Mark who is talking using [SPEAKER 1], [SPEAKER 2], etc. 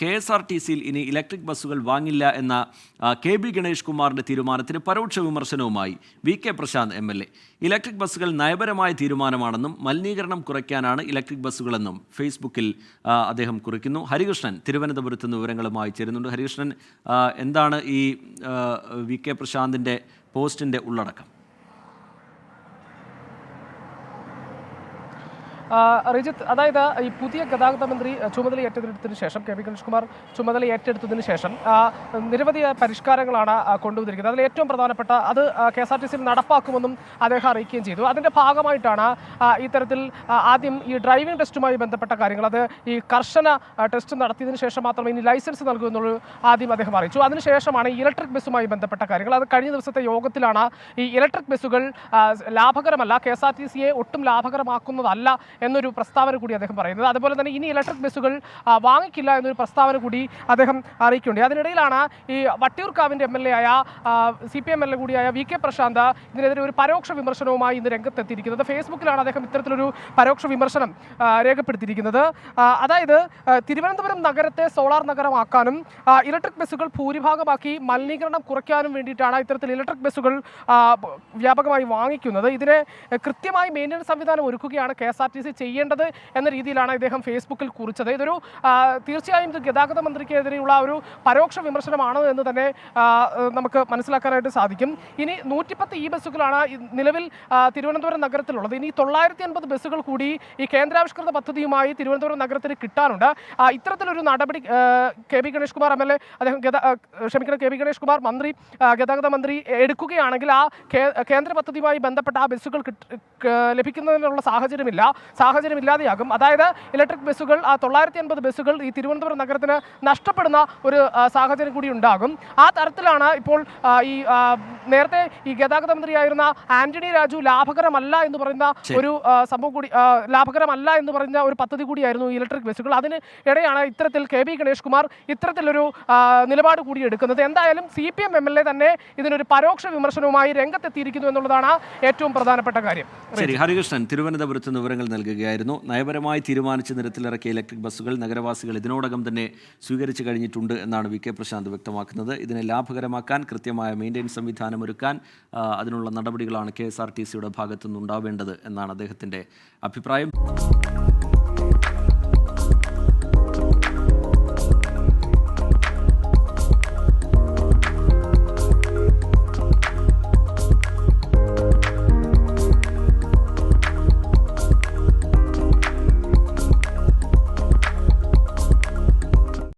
[SPEAKER 1] K S R T സിയിൽ ഇനി electric ബസ്സുകൾ വാങ്ങില്ല എന്ന കെ ബി ഗണേഷ് കുമാറിന്റെ തീരുമാനത്തിന് പരോക്ഷ വിമർശനവുമായി V K Prashant M L A. Electric ബസ്സുകൾ നയപരമായ തീരുമാനമാണെന്നും മലിനീകരണം കുറയ്ക്കാനാണ് ഇലക്ട്രിക് ബസ്സുകളെന്നും ഫേസ്ബുക്കിൽ അദ്ദേഹം കുറിക്കുന്നു. ഹരികൃഷ്ണൻ തിരുവനന്തപുരത്ത് നിന്ന് വിവരങ്ങളുമായി ചേരുന്നുണ്ട്. ഹരികൃഷ്ണൻ എന്താണ് ഈ വി കെ പ്രശാന്തിന്റെ പോസ്റ്റിന്റെ ഉള്ളടക്കം?
[SPEAKER 2] റിജിത്ത് അതായത് ഈ പുതിയ ഗതാഗത മന്ത്രി ചുമതല ഏറ്റെടുത്തതിന് ശേഷം കെ പി ഗണേഷ്കുമാർ ചുമതല ഏറ്റെടുത്തതിന് ശേഷം നിരവധി പരിഷ്കാരങ്ങളാണ് കൊണ്ടുവന്നിരിക്കുന്നത്. അതിൽ ഏറ്റവും പ്രധാനപ്പെട്ട അത് കെ എസ് ആർ ടി സിയിൽ നടപ്പാക്കുമെന്നും അദ്ദേഹം അറിയിക്കുകയും ചെയ്തു. അതിന്റെ ഭാഗമായിട്ടാണ് ഇത്തരത്തിൽ ആദ്യം ഈ ഡ്രൈവിംഗ് ടെസ്റ്റുമായി ബന്ധപ്പെട്ട കാര്യങ്ങൾ അത് ഈ കർശന ടെസ്റ്റ് നടത്തിയതിന് ശേഷം മാത്രമേ ഇനി ലൈസൻസ് നൽകൂ എന്നുള്ളത് ആദ്യം അദ്ദേഹം അറിയിച്ചു. അതിനുശേഷമാണ് ഇലക്ട്രിക് ബസ്സുമായി ബന്ധപ്പെട്ട കാര്യങ്ങൾ. അത് കഴിഞ്ഞ ദിവസത്തെ യോഗത്തിലാണ് ഈ ഇലക്ട്രിക് ബസ്സുകൾ ലാഭകരമല്ല കെ എസ് ആർ ടി സിയെ ഒട്ടും ലാഭകരമാക്കുന്നതല്ല എന്നൊരു പ്രസ്താവന കൂടി അദ്ദേഹം പറയുന്നത്. അതുപോലെ തന്നെ ഇനി ഇലക്ട്രിക് ബസ്സുകൾ വാങ്ങിക്കില്ല എന്നൊരു പ്രസ്താവന കൂടി അദ്ദേഹം അറിയിക്കുന്നുണ്ട്. അതിനിടയിലാണ് ഈ വട്ടിയൂർക്കാവിന്റെ എം എൽ എ ആയ C P M M L കൂടിയായ വി കെ പ്രശാന്ത് ഇതിനെതിരെ ഒരു പരോക്ഷ വിമർശനവുമായി ഇന്ന് രംഗത്തെത്തിയിരിക്കുന്നത്. ഫേസ്ബുക്കിലാണ് അദ്ദേഹം ഇത്തരത്തിലൊരു പരോക്ഷ വിമർശനം രേഖപ്പെടുത്തിയിരിക്കുന്നത്. അതായത് തിരുവനന്തപുരം നഗരത്തെ സോളാർ നഗരമാക്കാനും ഇലക്ട്രിക് ബസ്സുകൾ ഭൂരിഭാഗമാക്കി മലിനീകരണം കുറയ്ക്കാനും വേണ്ടിയിട്ടാണ് ഇത്തരത്തിൽ ഇലക്ട്രിക് ബസ്സുകൾ വ്യാപകമായി വാങ്ങിക്കുന്നത്. ഇതിനെ കൃത്യമായി മെയിന്റനൻസ് സംവിധാനം ഒരുക്കുകയാണ് K S R T C ചെയ്യേണ്ടത് എന്ന രീതിയിലാണ് ഇദ്ദേഹം ഫേസ്ബുക്കിൽ കുറിച്ചത്. ഇതൊരു തീർച്ചയായും ഇത് ഗതാഗത മന്ത്രിക്കെതിരെയുള്ള ഒരു പരോക്ഷ വിമർശനമാണ് എന്ന് തന്നെ നമുക്ക് മനസ്സിലാക്കാനായിട്ട് സാധിക്കും. ഇനി നൂറ്റിപ്പത്ത് ഈ ബസ്സുകളാണ് നിലവിൽ തിരുവനന്തപുരം നഗരത്തിലുള്ളത്. ഇനി തൊള്ളായിരത്തി അൻപത് ബസ്സുകൾ കൂടി ഈ കേന്ദ്രാവിഷ്കൃത പദ്ധതിയുമായി തിരുവനന്തപുരം നഗരത്തിൽ കിട്ടാനുണ്ട് ഇത്തരത്തിലൊരു നടപടി K B Ganesh Kumar M L A അദ്ദേഹം ക്ഷമിക്കണം കെ ബി ഗണേഷ് കുമാർ മന്ത്രി ഗതാഗത മന്ത്രി എടുക്കുകയാണെങ്കിൽ ആ കേന്ദ്ര പദ്ധതിയുമായി ബന്ധപ്പെട്ട ആ ബസ്സുകൾ ലഭിക്കുന്നതിനുള്ള സാഹചര്യമില്ല. സാഹചര്യം ഇല്ലാതെയാകും. അതായത് ഇലക്ട്രിക് ബസ്സുകൾ ആ തൊള്ളായിരത്തി അൻപത് ബസ്സുകൾ ഈ തിരുവനന്തപുരം നഗരത്തിന് നഷ്ടപ്പെടുന്ന ഒരു സാഹചര്യം കൂടി ഉണ്ടാകും. ആ തരത്തിലാണ് ഇപ്പോൾ ഈ നേരത്തെ ഈ ഗതാഗത മന്ത്രിയായിരുന്ന ആന്റണി രാജു ലാഭകരമല്ല എന്ന് പറയുന്ന ഒരു സംഭവം കൂടി ലാഭകരമല്ല എന്ന് പറയുന്ന ഒരു പദ്ധതി കൂടിയായിരുന്നു ഈ ഇലക്ട്രിക് ബസ്സുകൾ. അതിന് ഇടെയാണ് ഇത്തരത്തിൽ കെ ബി ഗണേഷ് കുമാർ ഇത്തരത്തിലൊരു നിലപാട് കൂടി എടുക്കുന്നത്. എന്തായാലും C P M M L A തന്നെ ഇതിനൊരു പരോക്ഷ വിമർശനവുമായി രംഗത്തെത്തിയിരിക്കുന്നു എന്നുള്ളതാണ് ഏറ്റവും പ്രധാനപ്പെട്ട കാര്യം.
[SPEAKER 1] ശരി ഹരികൃഷ്ണൻ തിരുവനന്തപുരത്ത് വിവരങ്ങൾ വിവരങ്ങൾ നൽകുകയായിരുന്നു. നയപരമായി തീരുമാനിച്ച നിരത്തിലിറക്കിയ ഇലക്ട്രിക് ബസ്സുകൾ നഗരവാസികൾ ഇതിനോടകം തന്നെ സ്വീകരിച്ചു കഴിഞ്ഞിട്ടുണ്ട് എന്നാണ് വി കെ പ്രശാന്ത് വ്യക്തമാക്കുന്നത്. ഇതിനെ ലാഭകരമാക്കാൻ കൃത്യമായ മെയിന്റെനൻസ് സംവിധാനം ഒരുക്കാൻ അതിനുള്ള നടപടികളാണ് കെ എസ് ആർ ടി സിയുടെ ഭാഗത്തുനിന്നുണ്ടാവേണ്ടത് എന്നാണ് അദ്ദേഹത്തിന്റെ അഭിപ്രായം.